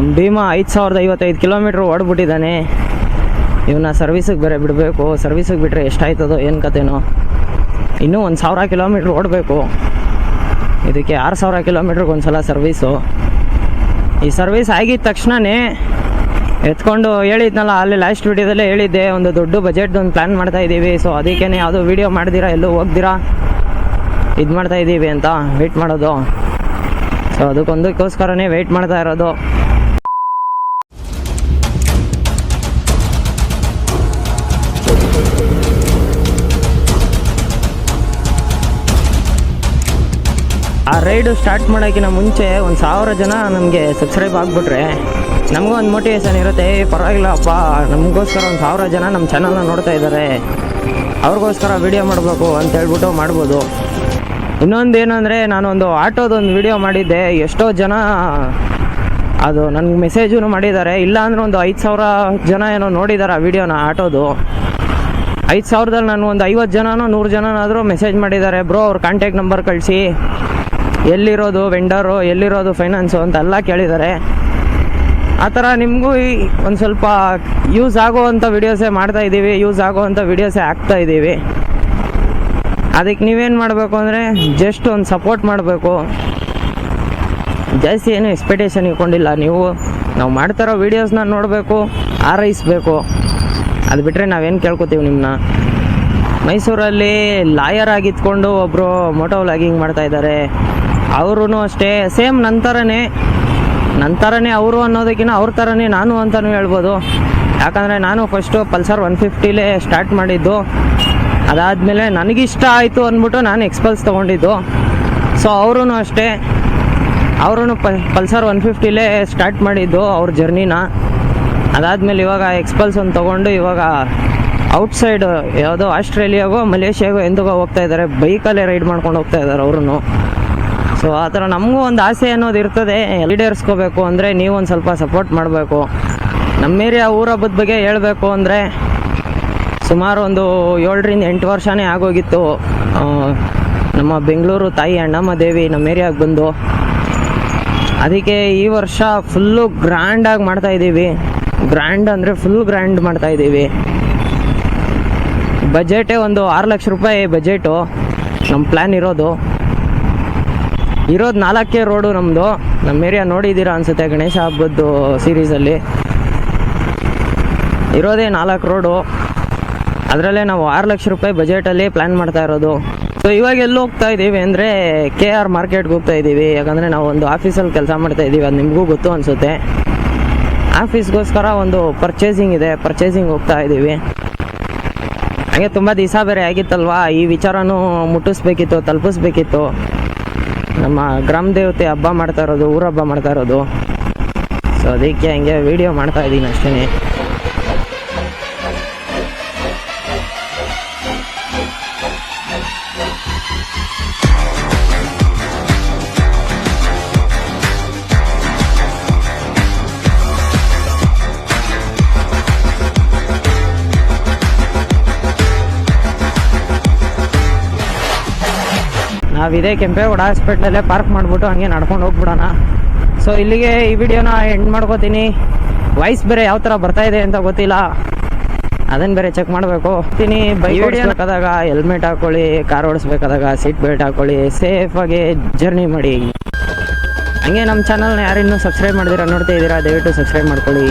ನಮ್ಮ ಭೀಮಾ ಐದು ಸಾವಿರದ ಐವತ್ತೈದು ಕಿಲೋಮೀಟ್ರ್ ಓಡ್ಬಿಟ್ಟಿದ್ದಾನೆ. ಇವನ್ನ ಸರ್ವಿಸಿಗೆ ಬೇರೆ ಬಿಡಬೇಕು. ಸರ್ವಿಸಿಗೆ ಬಿಟ್ಟರೆ ಎಷ್ಟಾಯ್ತದೋ ಏನು ಕತೆನೋ. ಇನ್ನೂ ಒಂದು ಸಾವಿರ ಕಿಲೋಮೀಟ್ರ್ ಓಡಬೇಕು. ಇದಕ್ಕೆ ಆರು ಸಾವಿರ ಕಿಲೋಮೀಟ್ರಿಗೆ ಒಂದು ಸಲ ಸರ್ವೀಸು ಈ ಸರ್ವಿಸ್ ಆಗಿದ ತಕ್ಷಣವೇ ಎತ್ಕೊಂಡು ಹೇಳಿದ್ನಲ್ಲ, ಅಲ್ಲಿ ಲಾಸ್ಟ್ ವೀಡಿಯೋದಲ್ಲೇ ಹೇಳಿದ್ದೆ, ಒಂದು ದೊಡ್ಡ ಬಜೆಟ್ ಒಂದು ಪ್ಲ್ಯಾನ್ ಮಾಡ್ತಾ ಇದ್ದೀವಿ. ಸೊ ಅದಕ್ಕೇ ಯಾವುದೋ ವಿಡಿಯೋ ಮಾಡ್ದಿರಾ, ಎಲ್ಲೂ ಹೋಗ್ದಿರಾ? ಇದು ಮಾಡ್ತಾ ಇದ್ದೀವಿ ಅಂತ ವೆಯ್ಟ್ ಮಾಡೋದು. ಸೊ ಅದಕ್ಕೊಂದಕ್ಕೋಸ್ಕರನೇ ವೆಯ್ಟ್ ಮಾಡ್ತಾ ಇರೋದು. ಆ ರೈಡು ಸ್ಟಾರ್ಟ್ ಮಾಡೋಕ್ಕಿಂತ ಮುಂಚೆ ಒಂದು ಸಾವಿರ ಜನ ನಮಗೆ ಸಬ್ಸ್ಕ್ರೈಬ್ ಆಗಿಬಿಟ್ರೆ ನಮಗೂ ಒಂದು ಮೋಟಿವೇಶನ್ ಇರುತ್ತೆ, ಏ, ಪರವಾಗಿಲ್ಲ ಅಪ್ಪ, ನಮಗೋಸ್ಕರ ಒಂದು ಸಾವಿರ ಜನ ನಮ್ಮ ಚಾನಲ್ನ ನೋಡ್ತಾ ಇದ್ದಾರೆ ಅವ್ರಿಗೋಸ್ಕರ ವೀಡಿಯೋ ಮಾಡಬೇಕು ಅಂತ ಹೇಳ್ಬಿಟ್ಟು ಮಾಡ್ಬೋದು. ಇನ್ನೊಂದು ಏನಂದರೆ ನಾನೊಂದು ಆಟೋದೊಂದು ವಿಡಿಯೋ ಮಾಡಿದ್ದೆ, ಎಷ್ಟೋ ಜನ ಅದು ನನಗೆ ಮೆಸೇಜೂ ಮಾಡಿದ್ದಾರೆ. ಇಲ್ಲ ಅಂದ್ರೆ ಒಂದು ಐದು ಸಾವಿರ ಜನ ಏನೋ ನೋಡಿದ್ದಾರೆ ಆ ವಿಡಿಯೋನ ಆಟೋದು. ಐದು ಸಾವಿರದಲ್ಲಿ ನಾನು ಒಂದು ಐವತ್ತು ಜನನೋ ನೂರು ಜನನಾದರೂ ಮೆಸೇಜ್ ಮಾಡಿದ್ದಾರೆ. ಬ್ರೋ, ಅವ್ರ ಕಾಂಟ್ಯಾಕ್ಟ್ ನಂಬರ್ ಕಳಿಸಿ. ಎಲ್ಲಿರೋದು ವೆಂಡರು ಎಲ್ಲಿರೋದು ಫೈನಾನ್ಸು ಅಂತೆಲ್ಲ ಕೇಳಿದ್ದಾರೆ. ಆ ಥರ ನಿಮಗೂ ಒಂದು ಸ್ವಲ್ಪ ಯೂಸ್ ಆಗೋವಂಥ ವೀಡಿಯೋಸೇ ಮಾಡ್ತಾ ಇದ್ದೀವಿ ಯೂಸ್ ಆಗೋವಂಥ ವೀಡಿಯೋಸೇ ಹಾಕ್ತಾ ಇದ್ದೀವಿ. ಅದಕ್ಕೆ ನೀವೇನು ಮಾಡಬೇಕು ಅಂದರೆ ಜಸ್ಟ್ ಒಂದು ಸಪೋರ್ಟ್ ಮಾಡಬೇಕು. ಜಾಸ್ತಿ ಏನು ಎಕ್ಸ್ಪೆಕ್ಟೇಷನ್ ಇಟ್ಕೊಂಡಿಲ್ಲ. ನೀವು, ನಾವು ಮಾಡ್ತಾರೋ ವೀಡಿಯೋಸ್ನ ನೋಡಬೇಕು ಆರೈಸಬೇಕು ಅದು ಬಿಟ್ಟರೆ ನಾವೇನು ಕೇಳ್ಕೊತೀವಿ ನಿಮ್ಮನ್ನ ಮೈಸೂರಲ್ಲಿ ಲಾಯರ್ ಆಗಿದ್ಕೊಂಡು ಒಬ್ಬರು ಮೋಟೋ ವ್ಲಾಗಿಂಗ್ ಮಾಡ್ತಾ ಇದ್ದಾರೆ. ಅವರು ಅಷ್ಟೇ, ಸೇಮ್ ನಂತರನೇ ನಂತರನೇ ಅವರು ಅನ್ನೋದಕ್ಕಿಂತ ಅವ್ರ ಥರನೇ ನಾನು ಅಂತಲೂ ಹೇಳ್ಬೋದು. ಯಾಕಂದರೆ ನಾನು ಫಸ್ಟು ಪಲ್ಸರ್ ಒನ್ ಫಿಫ್ಟಿಲೇ ಸ್ಟಾರ್ಟ್ ಮಾಡಿದ್ದು. ಅದಾದಮೇಲೆ ನನಗಿಷ್ಟ ಆಯಿತು ಅಂದ್ಬಿಟ್ಟು ನಾನು ಎಕ್ಸ್ಪಲ್ಸ್ ತೊಗೊಂಡಿದ್ದು. ಸೊ ಅವರೂ ಅಷ್ಟೇ ಅವರು ಪಲ್ಸರ್ ಒನ್ ಫಿಫ್ಟಿಲೇ ಸ್ಟಾರ್ಟ್ ಮಾಡಿದ್ದು ಅವ್ರ ಜರ್ನಿನ ಅದಾದಮೇಲೆ ಇವಾಗ ಎಕ್ಸ್ಪಲ್ಸ್ ಒಂದು ತೊಗೊಂಡು ಇವಾಗ ಔಟ್ಸೈಡ್ ಯಾವುದೋ ಆಸ್ಟ್ರೇಲಿಯಾಗೋ ಮಲೇಷ್ಯಾಗೋ ಎಂದಿಗೋ ಹೋಗ್ತಾ ಇದ್ದಾರೆ. ಬೈಕಲ್ಲೇ ರೈಡ್ ಮಾಡ್ಕೊಂಡು ಹೋಗ್ತಾ ಇದ್ದಾರೆ ಅವರು ಸೊ ಆ ಥರ ನಮಗೂ ಒಂದು ಆಸೆ ಅನ್ನೋದು ಇರ್ತದೆ. ಈಡೇರಿಸ್ಕೋಬೇಕು ಅಂದರೆ ನೀವು ಒಂದು ಸ್ವಲ್ಪ ಸಪೋರ್ಟ್ ಮಾಡಬೇಕು. ನಮ್ಮ ಏರಿಯಾ ಊರ ಹಬ್ಬದ ಬಗ್ಗೆ ಹೇಳಬೇಕು ಅಂದರೆ ಸುಮಾರು ಒಂದು ಏಳರಿಂದ ಎಂಟು ವರ್ಷನೇ ಆಗೋಗಿತ್ತು. ನಮ್ಮ ಬೆಂಗಳೂರು ತಾಯಿ ಅಣ್ಣಮ್ಮ ದೇವಿ ನಮ್ಮ ಏರಿಯಾಗೆ ಬಂದು. ಅದಕ್ಕೆ ಈ ವರ್ಷ ಫುಲ್ಲು ಗ್ರ್ಯಾಂಡಾಗಿ ಮಾಡ್ತಾ ಇದ್ದೀವಿ. ಗ್ರ್ಯಾಂಡ್ ಅಂದರೆ ಫುಲ್ ಗ್ರ್ಯಾಂಡ್ ಮಾಡ್ತಾ ಇದ್ದೀವಿ. ಬಜೆಟೇ ಒಂದು ಆರು ಲಕ್ಷ ರೂಪಾಯಿ ಬಜೆಟು ನಮ್ಮ ಪ್ಲ್ಯಾನ್ ಇರೋದು. ಇರೋದು ನಾಲ್ಕೇ ರೋಡು ನಮ್ಮದು ನಮ್ಮ ಏರಿಯಾ ನೋಡಿದ್ದೀರಾ ಅನ್ಸುತ್ತೆ ಗಣೇಶ ಹಬ್ಬದ್ದು ಸೀರೀಸಲ್ಲಿ ಇರೋದೇ ನಾಲ್ಕು ರೋಡು. ಅದರಲ್ಲೇ ನಾವು ಆರು ಲಕ್ಷ ರೂಪಾಯಿ ಬಜೆಟಲ್ಲಿ ಪ್ಲ್ಯಾನ್ ಮಾಡ್ತಾ ಇರೋದು. ಸೊ ಇವಾಗ ಎಲ್ಲಿ ಹೋಗ್ತಾ ಇದ್ದೀವಿ ಅಂದರೆ ಕೆ ಆರ್ ಮಾರ್ಕೆಟ್ಗೆ ಹೋಗ್ತಾ ಇದ್ದೀವಿ. ಯಾಕಂದರೆ ನಾವು ಒಂದು ಆಫೀಸಲ್ಲಿ ಕೆಲಸ ಮಾಡ್ತಾ ಇದ್ದೀವಿ. ಅದು ನಿಮಗೂ ಗೊತ್ತು ಅನಿಸುತ್ತೆ. ಆಫೀಸ್ಗೋಸ್ಕರ ಒಂದು ಪರ್ಚೇಸಿಂಗ್ ಇದೆ. ಪರ್ಚೇಸಿಂಗ್ ಹೋಗ್ತಾ ಇದ್ದೀವಿ. ಹಾಗೆ ತುಂಬ ದಿವಸ ಬೇರೆ ಆಗಿತ್ತಲ್ವಾ? ಈ ವಿಚಾರನೂ ಮುಟ್ಟಿಸ್ಬೇಕಿತ್ತು, ತಲುಪಿಸ್ಬೇಕಿತ್ತು. ನಮ್ಮ ಗ್ರಾಮ ದೇವತೆ ಹಬ್ಬ ಮಾಡ್ತಾ ಇರೋದು, ಊರ ಹಬ್ಬ ಮಾಡ್ತಾ ಇರೋದು. ಸೊ ಅದಕ್ಕೆ ಹಂಗೆ ವಿಡಿಯೋ ಮಾಡ್ತಾ ಇದ್ದೀನಿ ಅಷ್ಟೇ ನಾವಿದೇ ಕೆಂಪೇಗೌಡ ಹಾಸ್ಪಿಟ್ಲಲ್ಲೇ ಪಾರ್ಕ್ ಮಾಡಿಬಿಟ್ಟು ಹಂಗೆ ನಡ್ಕೊಂಡು ಹೋಗ್ಬಿಡೋಣ. ಸೊ ಇಲ್ಲಿಗೆ ಈ ವಿಡಿಯೋನ ಎಂಡ್ ಮಾಡ್ಕೋತೀನಿ. ವಾಯ್ಸ್ ಬೇರೆ ಯಾವ ಥರ ಬರ್ತಾ ಇದೆ ಅಂತ ಗೊತ್ತಿಲ್ಲ. ಅದನ್ನು ಬೇರೆ ಚೆಕ್ ಮಾಡಬೇಕು. ಹೋಗ್ತೀನಿ. ಬೈಕ್ ಓಡಿಸ್ಬೇಕಾದಾಗ ಹೆಲ್ಮೆಟ್ ಹಾಕೊಳ್ಳಿ ಕಾರ್ ಓಡಿಸ್ಬೇಕಾದಾಗ ಸೀಟ್ ಬೆಲ್ಟ್ ಹಾಕೊಳ್ಳಿ ಸೇಫಾಗಿ ಜರ್ನಿ ಮಾಡಿ. ಹಂಗೆ ನಮ್ಮ ಚಾನಲ್ನ ಯಾರಿನ್ನೂ ಸಬ್ಸ್ಕ್ರೈಬ್ ಮಾಡಿದಿರ ನೋಡ್ತಾ ಇದ್ದೀರಾ ದಯವಿಟ್ಟು ಸಬ್ಸ್ಕ್ರೈಬ್ ಮಾಡ್ಕೊಳ್ಳಿ.